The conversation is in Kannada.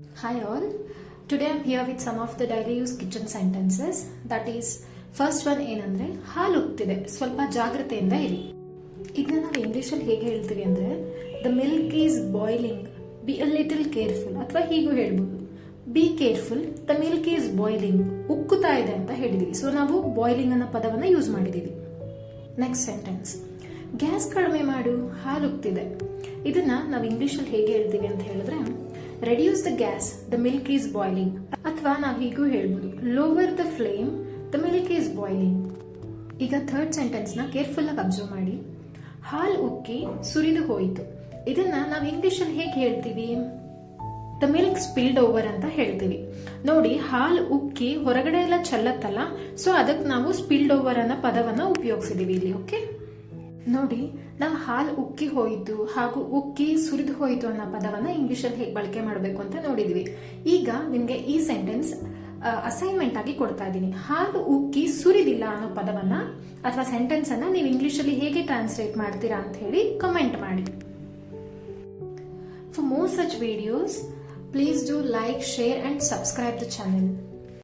Hi all. Today I'm here with some of the daily use kitchen sentences. That is, first one ಏನಂದ್ರೆ ಹಾಲು ಉಕ್ತಿದೆ. ಸ್ವಲ್ಪ ಜಾಗ್ರತೆಯಿಂದ ಇರಿ. ಇದನ್ನ ನಾವು ಇಂಗ್ಲೀಷಲ್ಲಿ ಹೇಗೆ ಹೇಳ್ತೀವಿ ಅಂದರೆ the milk is boiling be a little careful ಅಥವಾ ಹೀಗೂ ಹೇಳ್ಬೋದು be careful the milk is boiling ಉಕ್ಕುತ್ತಾ ಇದೆ ಅಂತ ಹೇಳಿದೀವಿ. ಸೊ ನಾವು ಬಾಯ್ಲಿಂಗ್ ಅನ್ನೋ ಪದವನ್ನು ಯೂಸ್ ಮಾಡಿದ್ದೀವಿ ನೆಕ್ಸ್ಟ್ ಸೆಂಟೆನ್ಸ್ ಗ್ಯಾಸ್ ಕಡಿಮೆ ಮಾಡು. ಹಾಲು ಉಕ್ತಿದೆ. ಇದನ್ನ ನಾವು ಇಂಗ್ಲೀಷಲ್ಲಿ ಹೇಗೆ ಹೇಳ್ತೀವಿ ಅಂತ ಹೇಳಿದ್ರೆ reduce the gas the milk is boiling ಅಥವಾ ನಾವು ಹೀಗೂ ಹೇಳ್ಬೋದು lower the flame the milk is boiling ಈಗ ಥರ್ಡ್ ಸೆಂಟೆನ್ಸ್ನ ಕೇರ್ಫುಲ್ ಆಗಿ ಅಬ್ಸರ್ವ್ ಮಾಡಿ. ಹಾಲು ಉಕ್ಕಿ ಸುರಿದು ಹೋಯಿತು. ಇದನ್ನ ನಾವು ಇಂಗ್ಲಿಷಲ್ಲಿ ಹೇಗೆ ಹೇಳ್ತೀವಿ? ದ ಮಿಲ್ಕ್ ಸ್ಪಿಲ್ಡ್ ಓವರ್ ಅಂತ ಹೇಳ್ತೀವಿ. ನೋಡಿ, ಹಾಲು ಉಕ್ಕಿ ಹೊರಗಡೆ ಎಲ್ಲ ಚೆಲ್ಲತ್ತಲ್ಲ ಸೊ ಅದಕ್ಕೆ ನಾವು ಸ್ಪಿಲ್ಡ್ ಓವರ್ ಅನ್ನೋ ಪದವನ್ನ ಉಪಯೋಗಿಸಿದೀವಿ ಇಲ್ಲಿ ಓಕೆ ನೋಡಿ ನಮ್ಮ ಹಾಲು ಉಕ್ಕಿ ಹೋಯಿತು ಹಾಗೂ ಉಕ್ಕಿ ಸುರಿದು ಹೋಯಿತು ಅನ್ನೋ ಪದವನ್ನ ಇಂಗ್ಲೀಷಲ್ಲಿ ಹೇಗೆ ಬಳಕೆ ಮಾಡಬೇಕು ಅಂತ ನೋಡಿದ್ವಿ. ಈಗ ನಿಮಗೆ ಈ ಸೆಂಟೆನ್ಸ್ ಅಸೈನ್ಮೆಂಟ್ ಆಗಿ ಕೊಡ್ತಾ ಇದ್ದೀನಿ. ಹಾಲು ಉಕ್ಕಿ ಸುರಿದಿಲ್ಲ ಅನ್ನೋ ಪದವನ್ನ ಅಥವಾ ಸೆಂಟೆನ್ಸ್ ಅನ್ನ ನೀವು ಇಂಗ್ಲಿಷಲ್ಲಿ ಹೇಗೆ ಟ್ರಾನ್ಸ್ಲೇಟ್ ಮಾಡ್ತೀರಾ ಅಂತ ಹೇಳಿ ಕಮೆಂಟ್ ಮಾಡಿ. For more such videos please do like share and subscribe the channel.